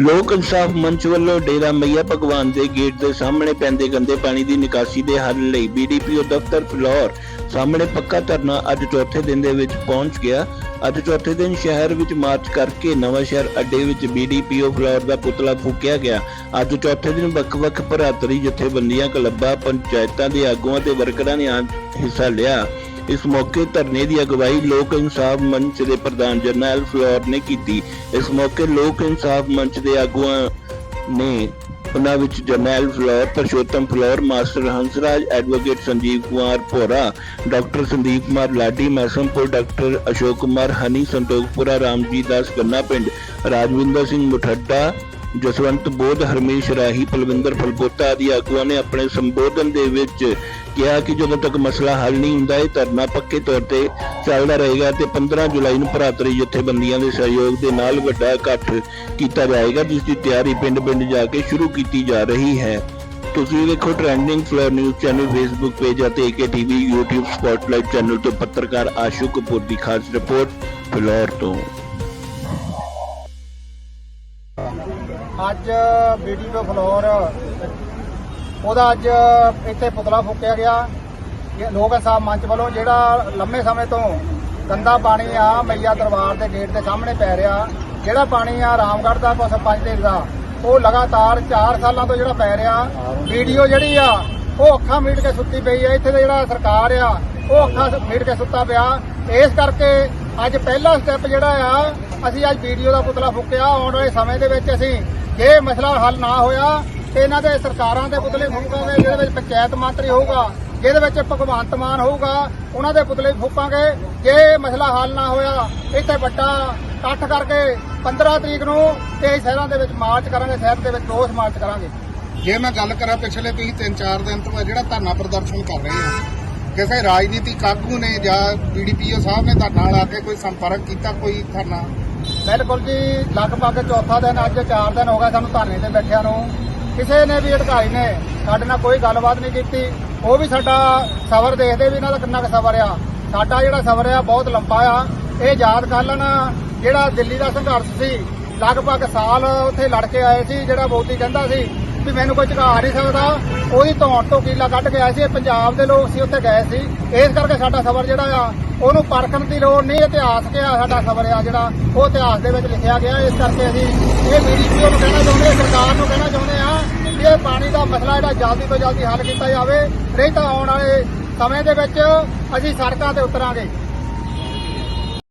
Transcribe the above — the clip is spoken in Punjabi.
ਲੋਕ ਇਨਸਾਫ ਮੰਚ ਵੱਲੋਂ ਡੇਰਾ ਮਈਆ ਭਗਵਾਨ ਦੇ ਗੇਟ ਦੇ ਸਾਹਮਣੇ ਪੈਂਦੇ ਗੰਦੇ ਪਾਣੀ ਦੀ ਨਿਕਾਸੀ ਦੇ ਹੱਲ ਲਈ ਬੀਡੀਪੀਓ ਦਫ਼ਤਰ ਫਲੋਰ ਸਾਹਮਣੇ ਪੱਕਾ ਧਰਨਾ ਅੱਜ ਚੌਥੇ ਦਿਨ ਦੇ ਵਿੱਚ ਪਹੁੰਚ ਗਿਆ। ਅੱਜ ਚੌਥੇ ਦਿਨ ਸ਼ਹਿਰ ਵਿੱਚ ਮਾਰਚ ਕਰਕੇ ਨਵਾਂ ਸ਼ਹਿਰ ਅੱਡੇ ਵਿੱਚ ਬੀਡੀਪੀਓ ਫਲੋਰ ਦਾ ਪੁਤਲਾ ਫੂਕਿਆ ਗਿਆ। ਅੱਜ ਚੌਥੇ ਦਿਨ ਵੱਖ-ਵੱਖ ਭਰਾਤਰੀ ਜਥੇਬੰਦੀਆਂ, ਕਲੱਬਾਂ, ਪੰਚਾਇਤਾਂ ਦੇ ਆਗੂਆਂ ਤੇ ਵਰਕਰਾਂ ਨੇ ਹਿੱਸਾ ਲਿਆ। ਇਸ ਮੌਕੇ ਧਰਨੇ ਦੀ ਅਗਵਾਈ ਲੋਕ ਇਨਸਾਫ ਮੰਚ ਦੇ ਪ੍ਰਧਾਨ ਜਰਨੈਲ ਫਲੋਰ ਨੇ ਕੀਤੀ। ਇਸ ਮੌਕੇ ਲੋਕ ਇਨਸਾਫ ਮੰਚ ਦੇ ਆਗੂਆਂ ਨੇ ਉਹਨਾਂ ਵਿੱਚ Jarnail Phillaur Parshotam Phillaur master Hansraj, advocate Sanjeev Kumar Bhora, doctor Sandeep Kumar Ladi, Maisampur doctor Ashok Kumar, Honey Santokhpura Ramji Das Ganna Pind, Rajwinder Singh Muthadda Jaswant ਬੋਧ ਹਰਮੇਸ਼ ਰਾਹੀ, ਪਲਵਿੰਦਰ ਫਲਪੋਤਾ ਆਦਿ ਆਗੂਆਂ ਨੇ ਆਪਣੇ ਸੰਬੋਧਨ ਦੇ ਵਿੱਚ ਕਿਹਾ ਕਿ ਜਦੋਂ ਤੱਕ ਮਸਲਾ ਹੱਲ ਨਹੀਂ ਹੁੰਦਾ, ਇਹ ਧਰਨਾ ਪੱਕੇ ਤੌਰ ਤੇ ਚੱਲਦਾ ਰਹੇਗਾ ਤੇ 15 ਜੁਲਾਈ ਨੂੰ ਭਰਾਤਰੀ ਜਥੇਬੰਦੀਆਂ ਦੇ ਸਹਿਯੋਗ ਦੇ ਨਾਲ ਵੱਡਾ ਇਕੱਠ ਕੀਤਾ ਜਾਏਗਾ, ਜਿਸ ਦੀ ਤਿਆਰੀ ਪਿੰਡ-ਪਿੰਡ ਜਾ ਕੇ ਸ਼ੁਰੂ ਕੀਤੀ ਜਾ ਰਹੀ ਹੈ। ਤੁਸੀਂ ਵੇਖੋ trending Phillaur news channel Facebook page ਅਤੇ AK TV YouTube spotlight channel ਤੋਂ ਪੱਤਰਕਾਰ ਆਸ਼ੂ ਕਪੂਰ ਦੀ ਖਾਸ ਰਿਪੋਰਟ, ਫਲੋਰ ਤੋਂ। ਅੱਜ ਵੀਡੀਓ ਫਲੋਰ, ਉਹਦਾ ਅੱਜ ਇੱਥੇ ਪੁਤਲਾ ਫੂਕਿਆ ਗਿਆ। ਲੋਕ ਸਾਹਿਬ ਮੰਚ ਵੱਲੋਂ ਜਿਹੜਾ ਲੰਮੇ ਸਮੇਂ ਤੋਂ ਗੰਦਾ ਪਾਣੀ ਆ ਮਈਆ ਦਰਬਾਰ ਦੇ ਗੇਟ ਦੇ ਸਾਹਮਣੇ ਪੈ ਰਿਹਾ, ਜਿਹੜਾ ਪਾਣੀ ਆ ਰਾਮਗੜ੍ਹ ਦਾ ਕੋ ਸਰਪੰਚ ਦੇ ਦਾ, ਉਹ ਲਗਾਤਾਰ 4 ਸਾਲਾਂ ਤੋਂ ਜਿਹੜਾ ਪੈ ਰਿਹਾ, ਵੀਡੀਓ ਜਿਹੜੀ ਆ, ਉਹ ਅੱਖਾਂ ਮੀਟ ਕੇ ਸੁੱਤੀ ਪਈ ਆ। ਇੱਥੇ ਦਾ ਜਿਹੜਾ ਸਰਕਾਰ ਆ, ਉਹ ਅੱਖਾਂ ਮੀਟ ਕੇ ਸੁੱਤਾ ਪਿਆ। ਇਸ ਕਰਕੇ ਅੱਜ ਪਹਿਲਾ ਸਟੈਪ ਜਿਹੜਾ ਆ, ਅਸੀਂ ਅੱਜ ਵੀਡੀਓ ਦਾ ਪੁਤਲਾ ਫੂਕਿਆ। ਆਉਣ ਵਾਲੇ ਸਮੇਂ ਦੇ ਵਿੱਚ ਅਸੀਂ ਜੇ ਮਸਲਾ ਹੱਲ ਨਾ ਹੋਇਆ ਤੇ ਇਹਨਾਂ ਦੇ ਸਰਕਾਰਾਂ ਦੇ ਪੁਤਲੇ ਫੂਕਾਂਗੇ, ਜਿਹਦੇ ਵਿੱਚ ਪੰਚਾਇਤ ਮੰਤਰੀ ਹੋਊਗਾ, ਜਿਹਦੇ ਵਿੱਚ ਭਗਵੰਤ ਮਾਨ ਹੋਊਗਾ, ਉਹਨਾਂ ਦੇ ਪੁਤਲੇ ਫੂਕਾਂਗੇ। ਜੇ ਮਸਲਾ ਹੱਲ ਨਾ ਹੋਇਆ, ਇੱਥੇ ਵੱਡਾ ਇਕੱਠ ਕਰਕੇ 15 ਤਰੀਕ ਨੂੰ ਤੇ ਸ਼ਹਿਰਾਂ ਦੇ ਵਿੱਚ ਮਾਰਚ ਕਰਾਂਗੇ, ਸ਼ਹਿਰ ਦੇ ਵਿੱਚ ਰੋਸ ਮਾਰਚ ਕਰਾਂਗੇ। ਜੇ ਮੈਂ ਗੱਲ ਕਰਾਂ ਪਿਛਲੇ ਤੁਸੀਂ 3-4 ਦਿਨ ਤੋਂ ਜਿਹੜਾ ਧਰਨਾ ਪ੍ਰਦਰਸ਼ਨ ਕਰ ਰਹੇ ਆ ਕਿਸੇ ਰਾਜਨੀਤਿਕ ਆਗੂ ਨੇ ਜਾਂ ਬੀਡੀਪੀਓ ਸਾਹਿਬ ਨੇ ਧਰਨਾ ਨਾਲ ਆ ਕੇ ਕੋਈ ਸੰਪਰਕ ਕੀਤਾ, ਕੋਈ ਧਰਨਾ? ਬਿਲਕੁਲ ਜੀ, ਲਗਭਗ ਚੌਥਾ ਦਿਨ, ਅੱਜ 4 ਦਿਨ ਹੋ ਗਏ ਸਾਨੂੰ ਧਰਨੇ ਤੇ ਬੈਠਿਆਂ ਨੂੰ। ਕਿਸੇ ਨੇ ਵੀ ਅਧਿਕਾਰੀ ਨੇ ਸਾਡੇ ਨਾਲ ਕੋਈ ਗੱਲਬਾਤ ਨਹੀਂ ਕੀਤੀ। ਉਹ ਵੀ ਸਾਡਾ ਸਬਰ ਦੇਖਦੇ ਵੀ ਇਹਨਾਂ ਦਾ ਕਿੰਨਾ ਕੁ ਸਬਰ ਆ। ਸਾਡਾ ਜਿਹੜਾ ਸਬਰ ਆ, ਬਹੁਤ ਲੰਬਾ ਆ। ਇਹ ਯਾਦ ਕਰ ਲੈਣਾ, ਜਿਹੜਾ ਦਿੱਲੀ ਦਾ ਸੰਘਰਸ਼ ਸੀ, ਲਗਭਗ ਸਾਲ ਉੱਥੇ ਲੜ ਕੇ ਆਏ ਸੀ, ਜਿਹੜਾ ਮੋਦੀ ਕਹਿੰਦਾ ਸੀ ਵੀ ਮੈਨੂੰ ਕੋਈ ਝੁਕਾ ਨਹੀਂ ਸਕਦਾ। ਉਹਦੀ ਧੌਣ ਤੋਂ ਕੀਲਾ ਕੱਢ ਕੇ ਆਏ ਸੀ, ਇਹ ਪੰਜਾਬ ਦੇ ਲੋਕ ਸੀ, ਉੱਥੇ ਗਏ ਸੀ। ਇਸ ਕਰਕੇ ਸਾਡਾ ਸਬਰ ਜਿਹੜਾ ਆ ਉਹਨੂੰ ਪਰਖਣ ਦੀ ਲੋੜ ਨਹੀਂ, ਇਤਿਹਾਸ ਕਿਹਾ ਸਾਡਾ ਖਬਰ ਆ ਜਿਹੜਾ, ਉਹ ਇਤਿਹਾਸ ਦੇ ਵਿੱਚ ਲਿਖਿਆ ਗਿਆ। ਇਸ ਕਰਕੇ ਅਸੀਂ ਇਹ ਬੀਡੀਪੀਓ ਨੂੰ ਕਹਿਣਾ ਚਾਹੁੰਦੇ ਹਾਂ, ਸਰਕਾਰ ਨੂੰ ਕਹਿਣਾ ਚਾਹੁੰਦੇ ਹਾਂ ਕਿ ਇਹ ਪਾਣੀ ਦਾ ਮਸਲਾ ਜਿਹੜਾ ਜਲਦੀ ਤੋਂ ਜਲਦੀ ਹੱਲ ਕੀਤਾ ਜਾਵੇ, ਨਹੀਂ ਤਾਂ ਆਉਣ ਵਾਲੇ ਸਮੇਂ ਦੇ ਵਿੱਚ ਅਸੀਂ ਸੜਕਾਂ ਤੇ ਉਤਰਾਂਗੇ।